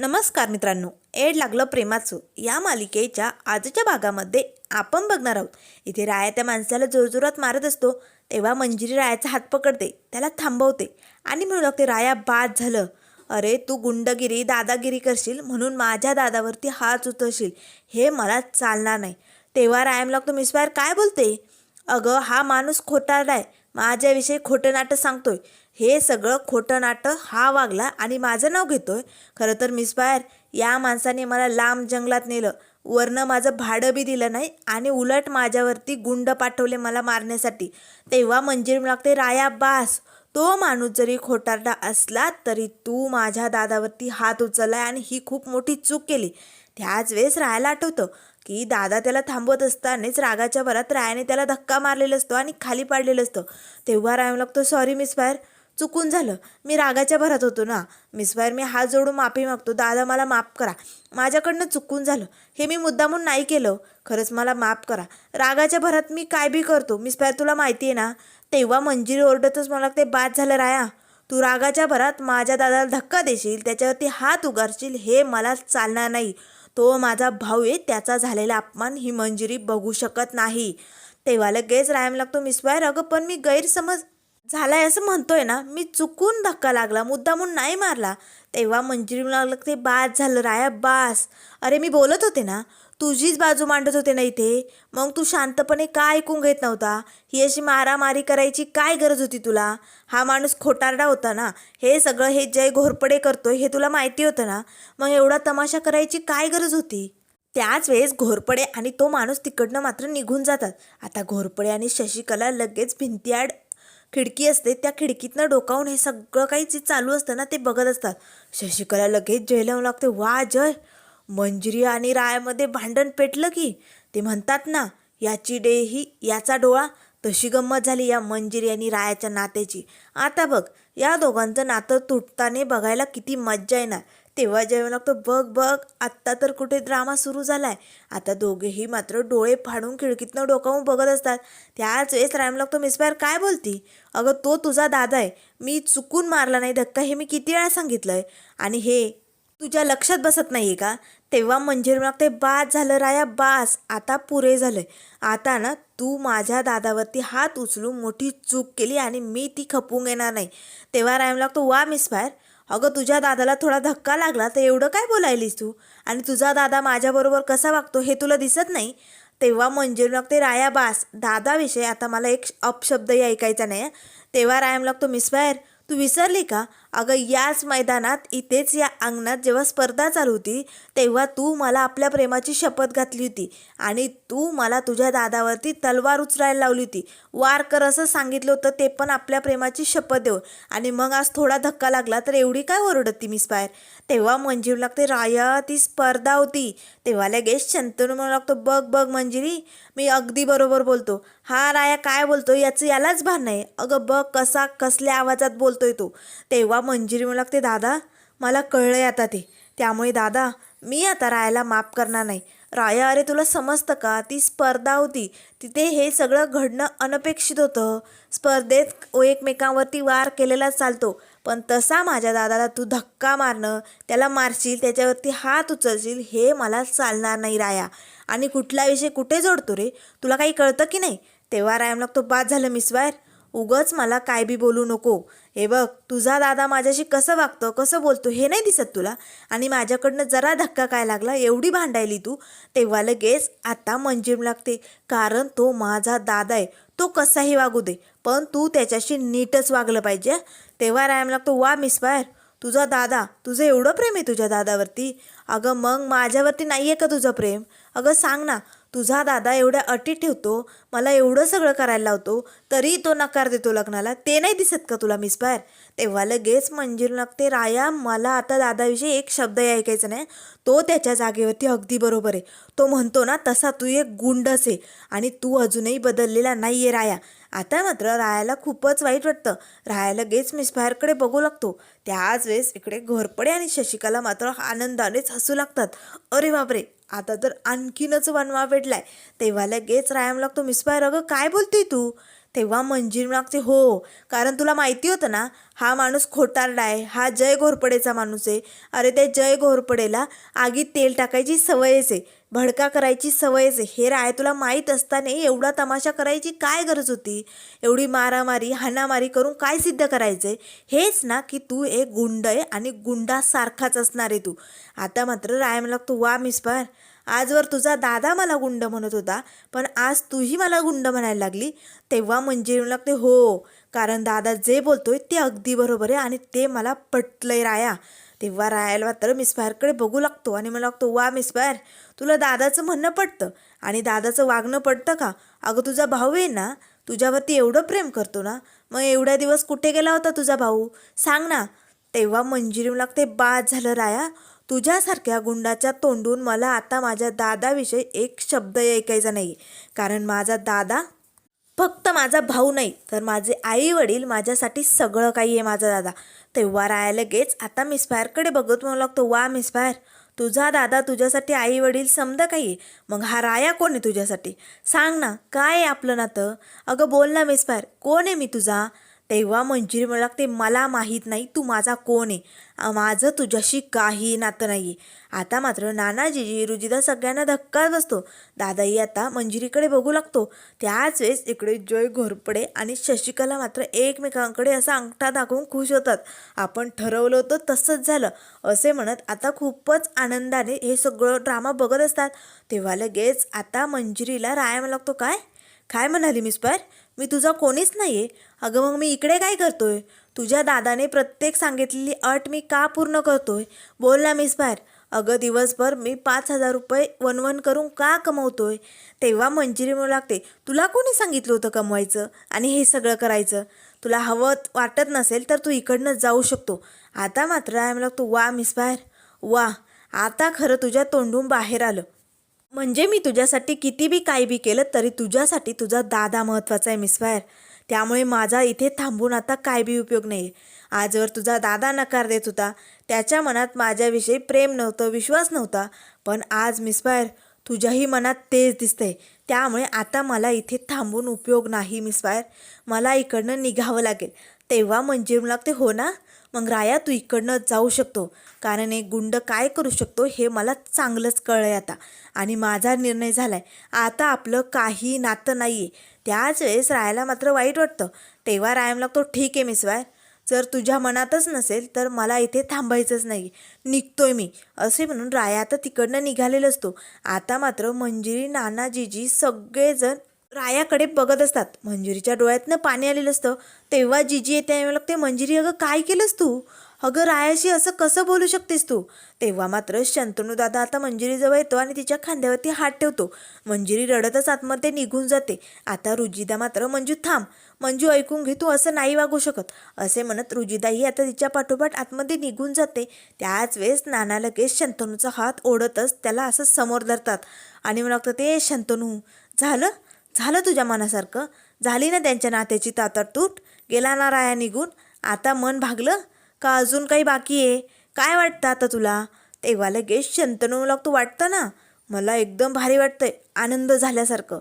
नमस्कार मित्रांनो एड लागलं प्रेमाचं. या मालिकेच्या आजच्या भागामध्ये आपण बघणार आहोत. इथे राया त्या माणसाला जोरजोरात मारत असतो तेव्हा मंजिरी रायाचा हात पकडते त्याला थांबवते आणि म्हणू लागते राया बाद झालं. अरे तू गुंडगिरी दादागिरी करशील म्हणून माझ्या दादावरती हात उचलशील. हे मला चालणार नाही. तेव्हा रायाम लागतो मिसवायर काय बोलते? अगं हा माणूस खोटारडाय माझ्याविषयी खोटं नाटं सांगतोय. हे सगळं खोटं नाटं हा वागला आणि माझं नाव घेतोय. खरं तर मिसबायर या माणसाने मला लांब जंगलात नेलं. वरनं माझं भाडं बी दिलं नाही आणि उलट माझ्यावरती गुंड पाठवले मला मारण्यासाठी. तेव्हा मंजिरी लागते राया बास. तो माणूस जरी खोटारडा असला तरी तू माझ्या दादावरती हात उचललाय आणि ही खूप मोठी चूक केली. त्याच वेळेस रायाला आठवतं की दादा त्याला थांबवत असतानाच रागाच्या भरात रायाने त्याला धक्का मारलेला असतो आणि खाली पाडलेलं असतं. तेव्हा राया लागतो सॉरी मिस फायर चुकून झालं. मी रागाच्या भरात होतो ना. मिसफायर मी हात जोडून माफी मागतो. दादा मला माफ करा. माझ्याकडनं चुकून झालं. हे मी मुद्दामून नाही केलं. खरंच मला माफ करा. रागाच्या भरात मी काय बी करतो. मिसफायर तुला माहिती आहे ना. तेव्हा मंजिरी ओरडतच मला ते बाद झालं राया. तू रागाच्या भरात माझ्या दादाला धक्का देशील त्याच्यावरती हात उगारशील हे मला चालणार नाही. तो माझा भाऊ आहे. त्याचा झालेला अपमान ही मंजिरी बघू शकत नाही. तेव्हा लगेच रायम लागतो मिसवायर अगं पण मी गैरसमज झालाय असं म्हणतोय ना मी चुकून धक्का लागला मुद्दामून नाही मारला. तेव्हा मंजिरी लागलं ते बाद झालं राया बास. अरे मी बोलत होते ना तुझीच बाजू मांडत होते ना इथे. मग तू शांतपणे का ऐकून घेत नव्हता? ही अशी मारामारी करायची काय गरज होती तुला? हा माणूस खोटारडा होता ना. हे सगळं हे जय घोरपडे करतोय हे तुला माहिती होतं ना. मग एवढा तमाशा करायची काय गरज होती? त्याच वेळेस घोरपडे आणि तो माणूस तिकडनं मात्र निघून जातात. आता घोरपडे आणि शशिकला लगेच भिंतीआड खिडकी असते त्या खिडकीतनं डोकावून हे सगळं काही जे चालू असतं ना ते बघत असतात. शशिकला लगेच जय लावून लागते वा जय. मंजिरी आणि रायामध्ये भांडण पेटलं की ते म्हणतात ना याची डे ही याचा डोळा. तशी गंमत झाली या मंजिरी आणि रायाच्या नात्याची. आता बघ या दोघांचं नातं तुटताने बघायला किती मज्जा येणार. तेव्हा जेव्हा लागतो. बघ बघ आत्ता तर कुठे ड्रामा सुरू झाला आहे आता दोघेही मात्र डोळे फाडून खिडकीतनं डोकावून बघत असतात. त्याच वेळेस रायम लागतो मिसबायर काय बोलती? अगं तो तुझा दादा आहे. मी चुकून मारला नाही धक्का हे मी किती वेळा सांगितलंय? आणि हे तुझ्या लक्षात बसत नाही का? तेव्हा मंजिरी लागते बास झालं राया बास. आता पुरे झालंय. आता ना तू माझ्या दादावरती हात उचलून मोठी चूक केली आणि मी ती खपवून घेणार नाही. तेव्हा रायम लागतो वा मिस फायर अगं तुझ्या दादाला थोडा धक्का लागला तर एवढं काय बोलायलीस तू? आणि तुझा दादा माझ्याबरोबर कसा वागतो हे तुला दिसत नाही? तेव्हा मंजिरी ते राया बास दादाविषयी आता मला एक अपशब्दही ऐकायचा नाही तेव्हा रायम लागतो मिस फायर तू विसरली का? अगं याच मैदानात इथेच या अंगणात जेव्हा स्पर्धा चालू होती तेव्हा तू मला आपल्या प्रेमाची शपथ घातली होती आणि तू मला तुझ्या दादावरती तलवार उचलायला लावली होती. वार कर असं सांगितलं होतं ते पण आपल्या प्रेमाची शपथ देऊन. आणि मग आज थोडा धक्का लागला तर एवढी काय ओरडत ती मिस बाहेर? तेव्हा मंजिरी लागते राया ती स्पर्धा होती. तेव्हा लगेच शंतनू म्हणू लागतो बघ बघ मंजिरी मी अगदी बरोबर बोलतो. हा राया काय बोलतो याचं यालाच भान नाही. अगं बघ कसा कसल्या आवाजात बोलतोय तो. तेव्हा मंजिरी म्हणू लागते दादा मला कळलं आहे आता ते. त्यामुळे दादा मी आता रायाला माफ करणार नाही. राया अरे तुला समजतं का? ती स्पर्धा होती. तिथे हे सगळं घडणं अनपेक्षित होतं. स्पर्धेत एकमेकांवरती वार केलेला चालतो. पण तसा माझ्या दादाला तू धक्का मारणं त्याला मारशील त्याच्यावरती हात उचलशील हे मला चालणार नाही राया. आणि कुठला विषय कुठे जोडतो रे? तुला काही कळतं की नाही? तेव्हा रायम लागतो बाद झालं मिसवायर उगच मला काय बी बोलू नको. हे बघ तुझा दादा माझ्याशी कसं वागतं कसं बोलतो हे नाही दिसत तुला. आणि माझ्याकडनं जरा धक्का काय लागला एवढी भांडायली तू. तेव्हा लगेच आता मंजीम लागते. कारण तो माझा दादा आहे. तो कसाही वागू दे पण तू त्याच्याशी नीटच वागलं पाहिजे तेव्हा रायम लागतो वा मिस फायर तुझा दादा तुझं एवढं प्रेम आहे तुझ्या दादावरती. अगं मग माझ्यावरती नाही आहे का तुझं प्रेम? अगं सांग ना तुझा दादा एवढ्या अटी ठेवतो मला एवढं सगळं करायला लावतो तरी तो नकार देतो लग्नाला. ते नाही दिसत का तुला मिसबायर तेव्हा लगेच मंजूर लागते. राया मला आता दादाविषयी एक शब्दही ऐकायचा नाही. तो त्याच्या जागेवरती अगदी बरोबर आहे. तो म्हणतो ना तसा तू एक गुंडच आहे आणि तू अजूनही बदललेला नाही आहे राया. आता मात्र रायाला खूपच वाईट वाटतं. राया लगेच मिसफायरकडे बघू लागतो. त्याच वेळेस इकडे घोरपडे आणि शशिकाला मात्र आनंदानेच हसू लागतात. अरे बापरे! आता तर आणखीनच वनवा भेटलाय. तेव्हा लगेच रायाम लागतो मिसबाहेर अगं काय बोलते तू? तेव्हा मंजीर लागते हो कारण तुला माहिती होतं ना हा माणूस खोटारडा आहे हा जय घोरपडेचा माणूस आहे. अरे त्या जय घोरपडेला आगीत तेल टाकायची सवयच आहे. भडका करायची सवयच आहे. हे राय तुला माहीत असताना एवढा तमाशा करायची काय गरज होती? एवढी मारामारी हाणामारी करून काय सिद्ध करायचं आहे हेच ना की तू एक गुंड आहे आणि गुंडासारखाच असणार आहे तू. आता मात्र राय मला तू वा मिसपार आजवर तुझा दादा मला गुंड म्हणत होता पण आज तूही मला गुंड म्हणायला लागली. तेव्हा म्हणजे येऊ लागते हो कारण दादा जे बोलतोय ते अगदी बरोबर आहे आणि ते मला पटलंय राया. तेव्हा रायाला मात्र मिसफायरकडे बघू लागतो आणि मला लागतो वा मिसफायर तुला दादाचं म्हणणं पटतं. आणि दादाचं वागणं पटतं का? अगं तुझा भाऊ आहे ना? तुझ्यावरती एवढं प्रेम करतो ना? मग एवढ्या दिवस कुठे गेला होता तुझा भाऊ? सांग ना. तेव्हा मंजिरी लागते बाद झालं राया. तुझ्यासारख्या गुंडाच्या तोंडून मला आता माझ्या दादाविषयी एक शब्द ऐकायचा नाही. कारण माझा दादा फक्त माझा भाऊ नाही तर माझे आई वडील माझ्यासाठी सगळं काही आहे माझा दादा. तेव्हा राया लगेच आता मिसफायरकडे बघत म्हणू लागतो वा मिसफायर तुझा दादा तुझ्यासाठी आई वडील समजा काही आहे मग हा राया कोण आहे तुझ्यासाठी? सांग ना काय आहे आपलं नातं? अगं बोल ना मिसफायर कोण आहे मी तुझा? तेव्हा मंजिरी म्हणू लागते मला माहीत नाही तू माझा कोण आहे? माझं तुझ्याशी काही नातं नाही आहे आता मात्र नानाजीजी रुजिदा सगळ्यांना धक्का बसतो. दादाही आता मंजिरीकडे बघू लागतो. त्याच वेळेस इकडे जय घोरपडे आणि शशिकला मात्र एकमेकांकडे असा अंगठा दाखवून खुश होतात. आपण ठरवलं होतं तसंच झालं. असे म्हणत आता खूपच आनंदाने हे सगळं ड्रामा बघत असतात. तेव्हा लगेच आता मंजिरीला राया लागतो. काय? काय म्हणाली मिस पर? मी तुझा कोणीच नाही आहे अगं मग मी इकडे काय करतोय? तुझ्या दादाने प्रत्येक सांगितलेली अट मी का पूर्ण करतोय? बोल ना मिस बाहेर. अगं दिवसभर मी पाच हजार रुपये वनवन करून का कमवतोय? तेव्हा मंजिरी मिळू लागते तुला कोणी सांगितलं होतं कमवायचं आणि हे सगळं करायचं? तुला हवं वाटत नसेल तर तू इकडनं जाऊ शकतो. आता मात्र आय लागतो वा मिस बाहेर. वा आता खरं तुझ्या तोंडून बाहेर आलं. म्हणजे मी तुझ्यासाठी किती बी काही बी केलं तरी तुझ्यासाठी तुझा दादा महत्त्वाचा आहे मिसफायर त्यामुळे माझा इथे थांबून आता काय बी उपयोग नाही आजवर तुझा दादा नकार देत होता त्याच्या मनात माझ्याविषयी प्रेम नव्हतं विश्वास नव्हता पण आज मिसफायर तुझ्याही मनात तेच दिसतंय. त्यामुळे आता मला इथे थांबून उपयोग नाही मिसफायर मला इकडनं निघावं लागेल. तेव्हा मंजीर लागते हो ना? मग राया तू इकडनं जाऊ शकतो. कारण एक गुंड काय करू शकतो हे मला चांगलंच कळलं आहे आता. आणि माझा निर्णय झाला आहे आता आपलं काही नातं नाही आहे त्याच वेळेस रायाला मात्र वाईट वाटतं. तेव्हा रायम लागतो ठीक आहे मिसवाय जर तुझ्या मनातच नसेल तर मला इथे थांबायचंच नाही. निघतोय मी. असे म्हणून राया आता तिकडनं निघालेलं असतो. आता मात्र मंजिरी नानाजीजी सगळेजण रायाकडे बघत असतात. मंजिरीच्या डोळ्यातनं पाणी आलेलं असतं. तेव्हा जिजी येते आणि लागते मंजिरी अगं काय केलंस तू? अगं रायाशी असं कसं बोलू शकतेस तू? तेव्हा मात्र शंतनू दादा आता मंजिरीजवळ येतो आणि तिच्या खांद्यावरती हात ठेवतो. मंजिरी रडतच आतमध्ये निघून जाते. आता रुजिदा मात्र मंजू थांब. मंजू ऐकून घे. तू असं नाही वागू शकत. असे म्हणत रुजिदाही आता तिच्या पाठोपाठ आतमध्ये निघून जाते. त्याच वेळेस नाना लगेच शंतनूचा हात ओढतच त्याला असं समोर धरतात आणि मला लागतं ते शंतनू झालं? झालं तुझ्या मनासारखं? झाली ना त्यांच्या नात्याची तातडतूट गेला ना राया निघून? आता मन भागलं? का अजून काही बाकी आहे? काय वाटतं आता तुला? तेव्हा लगेच शंतनू लागतो वाटतं ना? मला एकदम भारी वाटतंय आनंद झाल्यासारखं.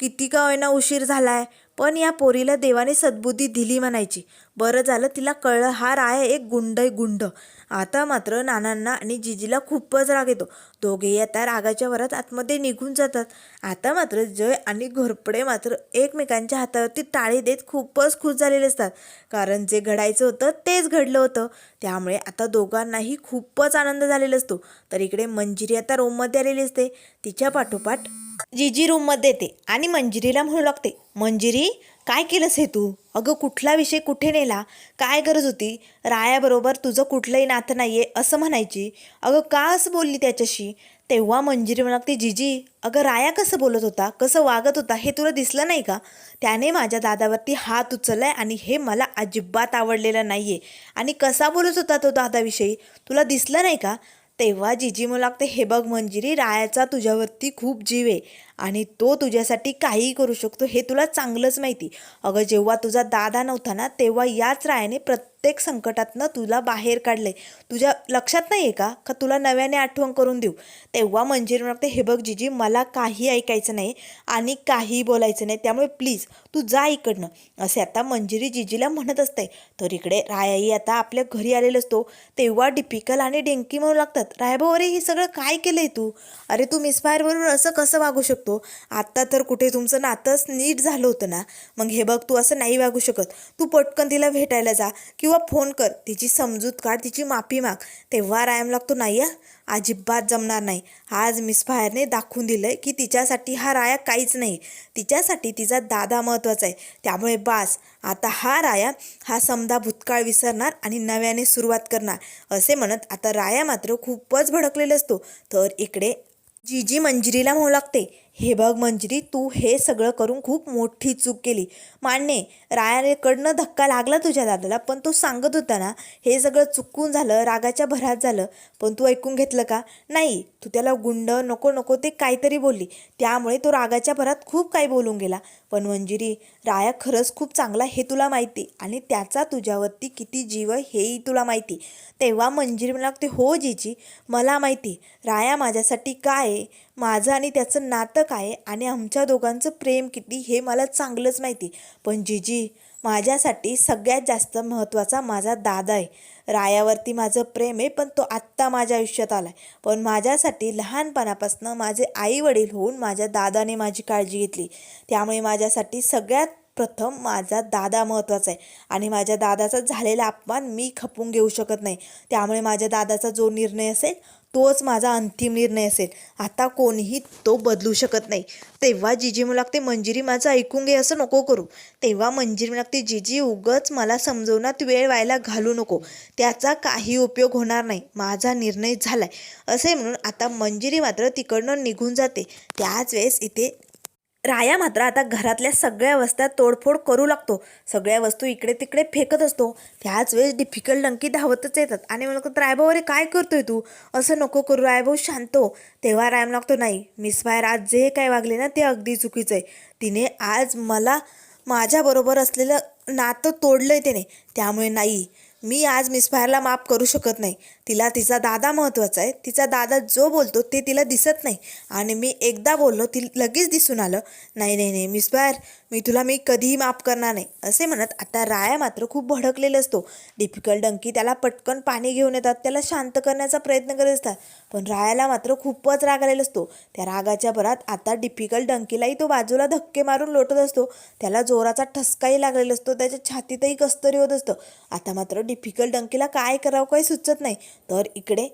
किती का होईना उशीर झालाय पण या पोरीला देवाने सद्बुद्धी दिली म्हणायची. बरं झालं तिला कळलं हा राय एक गुंड आहे गुंड. आता मात्र नानांना आणि जिजीला खूपच राग येतो. दोघेही आता रागाच्या वरात आतमध्ये निघून जातात. आता मात्र जय आणि घोरपडे मात्र एकमेकांच्या हातावरती टाळी देत खूपच खुश झालेले असतात. कारण जे घडायचं होतं तेच घडलं होतं. त्यामुळे आता दोघांनाही खूपच आनंद झालेला असतो. तर इकडे मंजिरी आता रूममध्ये आलेली असते. तिच्या पाठोपाठ जिजी रूममध्ये येते आणि मंजिरीला म्हणू लागते मंजिरी काय केलंस हे तू? अगं कुठला विषय कुठे नेला? काय गरज होती? रायाबरोबर तुझं कुठलंही नातं नाही आहे असं म्हणायची. अगं का असं बोलली त्याच्याशी? तेव्हा मंजिरी म्हणा लागते जिजी अगं राया कसं बोलत होता? कसं वागत होता? हे तुला दिसलं नाही का? त्याने माझ्या दादावरती हात उचललाय आणि हे मला अजिबात आवडलेलं नाही आहे आणि कसा बोलत होता तो दादाविषयी? तुला दिसलं नाही का? तेव्हा जिजी मला लागते हे बघ मंजिरी रायाचा तुझ्यावरती खूप जीव आहे आणि तो तुझ्यासाठी काहीही करू शकतो हे तुला चांगलंच माहिती अगं जेव्हा तुझा दादा नव्हता ना तेव्हा याच रायाने प्रत्येक प्रत्येक संकटातनं तुला बाहेर काढलंय. तुझ्या लक्षात नाही आहे का? का तुला नव्याने आठवण करून देऊ? तेव्हा मंजिरी म्हणते हे बघ जिजी मला काही ऐकायचं नाही आणि काही बोलायचं नाही. त्यामुळे प्लीज तू जा इकडनं. असे आता मंजिरी जिजीला म्हणत असते. तर इकडे रायाई आता आपल्या घरी आलेलो असतो. तेव्हा डिपिकल आणि डेंकी म्हणू लागतात रायभाऊ अरे हे सगळं काय केलंय तू? अरे तू मिसफायरवरून असं कसं वागू शकतो? आत्ता तर कुठे तुमचं नातंच नीट झालं होतं ना? मग हे बघ तू असं नाही वागू शकत. तू पटकन तिला भेटायला जा किंवा फोन कर तिची समजूत काढ तिची माफी माग. तेव्हा रायम लागतो नाही हा अजिबात जमणार नाही. आज मिस फायरने दाखवून दिलंय की तिच्यासाठी हा राया काहीच नाही. तिच्यासाठी तिचा दादा महत्त्वाचा आहे. त्यामुळे बास आता हा राया हा समदा भूतकाळ विसरणार आणि नव्याने सुरुवात करणार. असे म्हणत आता राया मात्र खूपच भडकलेला असतो. तर इकडे जीजी मंजिरीला म्हणू लागते. हे बघ मंजिरी तू हे सगळं करून खूप मोठी चूक केली. मान्य रायाकडनं धक्का लागला तुझ्या दादाला पण तो सांगत होता ना हे सगळं चुकून झालं रागाच्या भरात झालं. पण तू ऐकून घेतलं का? नाही तू त्याला गुंड नको नको ते काहीतरी बोलली. त्यामुळे तो रागाच्या भरात खूप काही बोलून गेला. पण मंजिरी राया खरंच खूप चांगला हे तुला माहिती. आणि त्याचा तुझ्यावरती किती जीव आहे हेही तुला माहिती. तेव्हा मंजिरी मला लागते हो जीजी मला माहिती. राया माझ्यासाठी काय आहे? माझं आणि त्याचं नातं काय आहे आणि आमच्या दोघांचं प्रेम किती हे मला चांगलंच माहिती. पण जिजी माझ्यासाठी सगळ्यात जास्त महत्त्वाचा माझा दादा आहे. रायावरती माझं प्रेम आहे पण तो आत्ता माझ्या आयुष्यात आला आहे पण माझ्यासाठी लहानपणापासून माझे आई वडील होऊन माझ्या दादाने माझी काळजी घेतली. त्यामुळे माझ्यासाठी सगळ्यात प्रथम माझा दादा महत्त्वाचा आहे. आणि माझ्या दादाचा झालेला अपमान मी खपून घेऊ शकत नाही. त्यामुळे माझ्या दादाचा जो निर्णय असेल तोच माझा अंतिम निर्णय असेल. आता कोणीही तो बदलू शकत नाही. तेव्हा जिजी म्हणू लागते मंजिरी माझं ऐकून घे असं नको करू. तेव्हा मंजिरी म्हणू लागते जिजी उगच मला समजवण्यात वेळ व्हायला घालू नको. त्याचा काही उपयोग होणार नाही. माझा निर्णय झालाय. असे म्हणून आता मंजिरी मात्र तिकडनं निघून जाते. त्याच वेळेस इथे राया मात्र आता घरातल्या सगळ्या वस्त्या तोडफोड करू लागतो. सगळ्या वस्तू इकडे तिकडे फेकत असतो. त्याच वेळेस डिफिकल्ट डंकी धावतच येतात. आणि म्हणतो रायभाऊ अरे काय करतोय तू? असं नको करू. रायभाऊ शांत हो. तेव्हा रायम लागतो नाही मिस फायर आज जे काय वागले ना ते अगदी चुकीचं आहे. तिने आज मला माझ्याबरोबर असलेलं नातं तोडलं आहे तिने त्यामुळे नाही. मी आज मिसफायरला माफ करू शकत नाही. तिला तिचा दादा महत्त्वाचा आहे. तिचा दादा जो बोलतो ते तिला दिसत नाही. आणि मी एकदा बोललो ती लगेच दिसून आलं. नाही नाही नाही मिसफायर मी तुला मी कधीही माफ करणार नाही. असे म्हणत आता राया मात्र खूप भडकलेला असतो. डिफिकल्ट डंकी त्याला पटकन पाणी घेऊन येतात. त्याला शांत करण्याचा प्रयत्न करत असतात. पण रायाला मात्र खूपच राग आलेला असतो. त्या रागाच्या भरात आता डिफिकल्ट डंकीलाही तो बाजूला धक्के मारून लोटत असतो. त्याला जोराचा ठसकाही लागलेला असतो. त्याच्या छातीतही कस्तरी होत असतं. आता मात्र डिफिकल्ट डंकीला काय करावं काही सुचत नाही. तर इकडे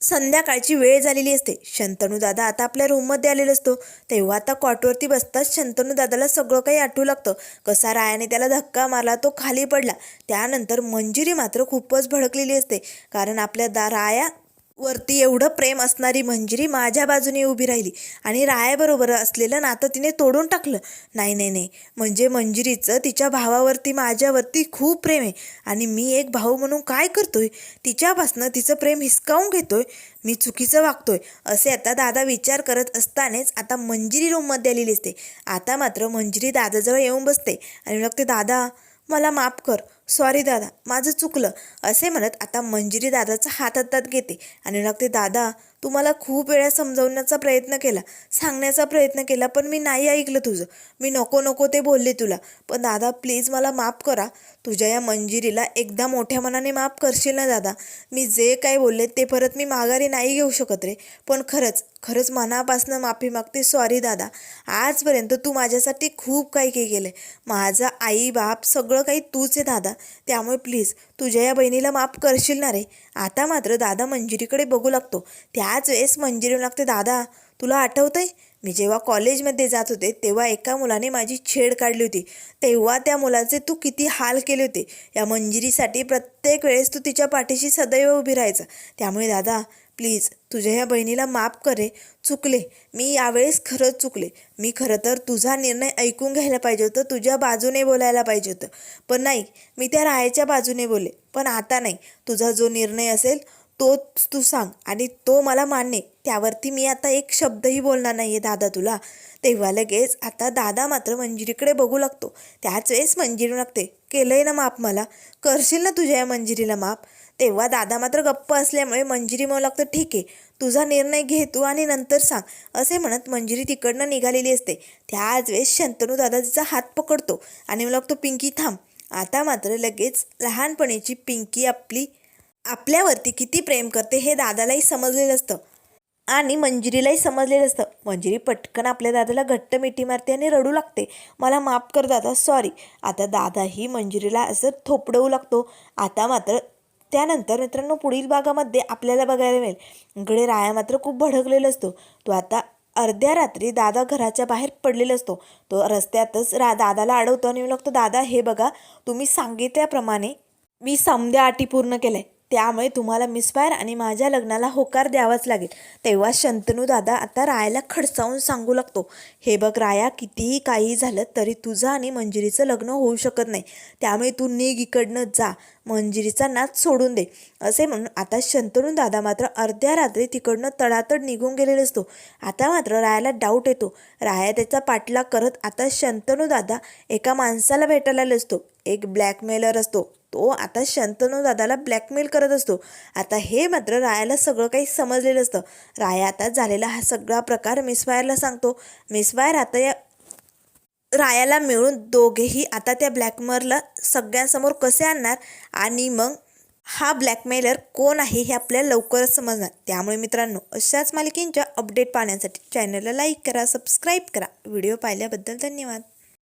संध्याकाळची वेळ झालेली असते. शंतनू दादा आता आपल्या रूममध्ये आलेला असतो. तेव्हा आता कॉटवरती बसताच शंतनू दादाला सगळं काही आठवू लागतं. कसा रायाने त्याला धक्का मारला तो खाली पडला. त्यानंतर मंजिरी मात्र खूपच भडकलेली असते. कारण आपल्या दा राया वरती एवढं प्रेम असणारी मंजिरी माझ्या बाजूने उभी राहिली आणि रायाबरोबर असलेलं नातं तिने तोडून टाकलं. नाही नाही नाही. म्हणजे मंजिरीचं तिच्या भावावरती माझ्यावरती खूप प्रेम आहे आणि मी एक भाऊ म्हणून काय करतोय? तिच्यापासनं तिचं प्रेम हिसकावून घेतोय. मी चुकीचं वागतोय. असे आता दादा विचार करत असतानाच आता मंजिरी रूममध्ये आलेली असते. आता मात्र मंजिरी दादाजवळ येऊन बसते आणि मग ते दादा मला माफ कर. सॉरी दादा माझं चुकलं. असे म्हणत आता मंजिरी दादाचा हात हातात घेते आणि मग ते दादा तू मला खूप वेळा समजवण्याचा प्रयत्न केला सांगण्याचा प्रयत्न केला पण मी नाही ऐकलं तुझं. मी नको नको ते बोलले तुला. पण दादा प्लीज मला माफ करा. तुझ्या या मंजिरीला एकदा मोठ्या मनाने माफ करशील ना दादा? मी जे काय बोलले ते परत मी माघारी नाही घेऊ शकत रे. पण खरंच खरंच मनापासनं माफी मागते. सॉरी दादा. आजपर्यंत तू माझ्यासाठी खूप काही काही केलं आहे माझा आई बाप सगळं काही तूच आहे दादा. त्यामुळे प्लीज तुझ्या या बहिणीला माफ करशील ना रे. आता मात्र दादा मंजिरीकडे बघू लागतो. त्याच वेळेस मंजिरी लागते दादा तुला आठवतंय? मी जेव्हा कॉलेजमध्ये जात होते तेव्हा एका मुलाने माझी छेड काढली होती. तेव्हा त्या मुलाचे तू किती हाल केले होते. या मंजिरीसाठी प्रत्येक वेळेस तू तिच्या पाठीशी सदैव उभी राहायचं. त्यामुळे दादा प्लीज तुझ्या ह्या बहिणीला माफ करे. चुकले. मी यावेळेस खरंच चुकले. मी खरं तर तुझा निर्णय ऐकून घ्यायला पाहिजे होतं तुझ्या बाजूने बोलायला पाहिजे होतं. पण नाही मी त्या रायाच्या बाजूने बोले पण आता नाही. तुझा जो निर्णय असेल तोच तू सांग आणि तो मला मान्य त्यावरती मी आता एक शब्दही बोलणार नाही आहे दादा तुला. तेव्हा लगेच आता दादा मात्र मंजिरीकडे बघू लागतो. त्याच वेळेस मंजिरी लागते केलंय ना माप मला? करशील ना तुझ्या या मंजिरीला माप? तेव्हा दादा मात्र गप्प असल्यामुळे मंजिरी म्हणू लागतं ठीक आहे तुझा निर्णय घे तू आणि नंतर सांग असे म्हणत मंजिरी तिकडनं निघालेली असते. त्याच वेळेस शंतनू दादा तिचा हात पकडतो आणि मला लागतो पिंकी थांब आता मात्र लगेच लहानपणीची पिंकी आपली आपल्यावरती किती प्रेम करते हे दादालाही समजलेलं असतं आणि मंजिरीलाही समजलेलं असतं. मंजिरी पटकन आपल्या दादाला घट्ट मिठी मारते आणि रडू लागते. मला माफ कर दादा सॉरी आता दादाही मंजिरीला असं थोपडवू लागतो. आता मात्र त्यानंतर मित्रांनो पुढील भागामध्ये आपल्याला बघायला मिळेल. इकडे राया मात्र खूप भडकलेला असतो. तो आता अर्ध्या रात्री दादा घराच्या बाहेर पडलेला असतो. तो रस्त्यातच रा दादाला अडवतो आणि लागतो दादा हे बघा तुम्ही सांगितल्याप्रमाणे मी समध्या अटी पूर्ण केल्या त्यामुळे तुम्हाला मिसफायर आणि माझ्या लग्नाला होकार द्यावाच लागेल. तेव्हा शंतनू दादा आता रायाला खडसावून सांगू लागतो हे बघ राया कितीही काही झालं तरी तुझं आणि मंजिरीचं लग्न होऊ शकत नाही. त्यामुळे तू निघ इकडनं जा मंजिरीचा नाच सोडून दे. असे म्हणून आता शंतनू दादा मात्र अर्ध्या रात्री तिकडनं तडातड निघून गेलेला असतो. आता मात्र रायाला डाऊट येतो. राया त्याचा पाठलाग करत आता शंतनू दादा एका माणसाला भेटायला असतो. एक ब्लॅकमेलर असतो. तो आता शंतनू दादाला ब्लॅकमेल करत असतो. आता हे मात्र रायाला सगळं काही समजलेलं असतं. राया आता झालेला हा सगळा प्रकार मिसफायरला सांगतो. मिसफायर आता या रायाला मिळून दोघेही आता त्या ब्लॅकमेलला सगळ्यांसमोर कसे आणणार? आणि मग हा ब्लॅकमेलर कोण आहे हे आपल्याला लवकरच समजणार. त्यामुळे मित्रांनो अशाच मालिकेंच्या अपडेट पाहण्यासाठी चॅनलला लाईक करा सबस्क्राईब करा. व्हिडिओ पाहिल्याबद्दल धन्यवाद.